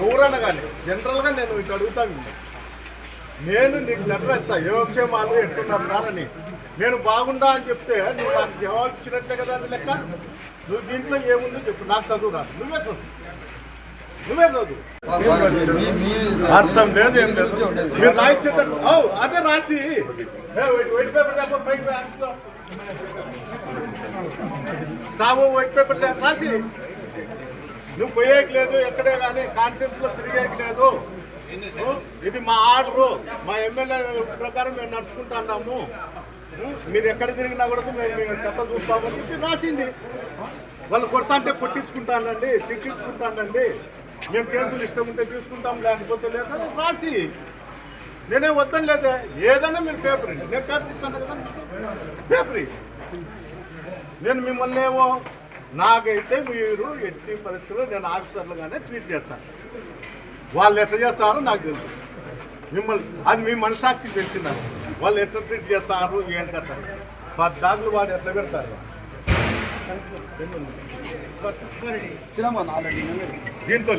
ఎవరన్నా కానీ జనరల్గా నేను ఇటు అడుగుతాను నేను నీకు లెటర్ ఇచ్చా యోగక్షేమాలు ఎట్టున్నారు సార్ అని. నేను బాగుండా అని చెప్తే నువ్వు నాకు జవాబు ఇచ్చినట్లే కదా అది లెక్క. నువ్వు దీంట్లో ఏముంది చెప్పు నాకు చదువు రాదు. నువ్వే చదువు. నువ్వే చదువు అర్థం లేదు ఏం లేదు. మీరు రాయించేది ఓ, అదే రాసి. వైట్ పేపర్ తావు వైట్ పేపర్ రాసి. నువ్వు పోయేకి లేదు ఎక్కడే కానీ కాన్ఫరెన్స్లో తిరిగేకి లేదు. ఇది మా ఆర్డరు. మా ఎమ్మెల్యే ప్రకారం మేము నడుచుకుంటున్నాము మీరు ఎక్కడ తిరిగినా కూడా మేము మేము కథ చూస్తామని చెప్పి రాసింది. వాళ్ళు కొడతా అంటే కొట్టించుకుంటానండి తిట్టించుకుంటానండి మేము కేసులు ఇష్టం ఉంటే తీసుకుంటాం లేకపోతే లేదా రాసి నేనే వద్దని లేదే. ఏదైనా మీరు పేపర్. నేను పేపర్ ఇస్తాను కదా. పేపర్. నేను మిమ్మల్ని ఏమో నాకైతే మీరు ఎట్టి పరిస్థితుల్లో నేను ఆఫీసర్లుగానే ట్రీట్ చేస్తాను. వాళ్ళు ఎట్లా చేస్తారో నాకు తెలుసు. మిమ్మల్ని అది మీ మనసాక్షికి తెలిసిందా? వాళ్ళు ఎట్లా ట్రీట్ చేస్తారు ఏం కథ? పద్దాకులు వాడు ఎట్లా పెడతారు? దీంతో లేదు.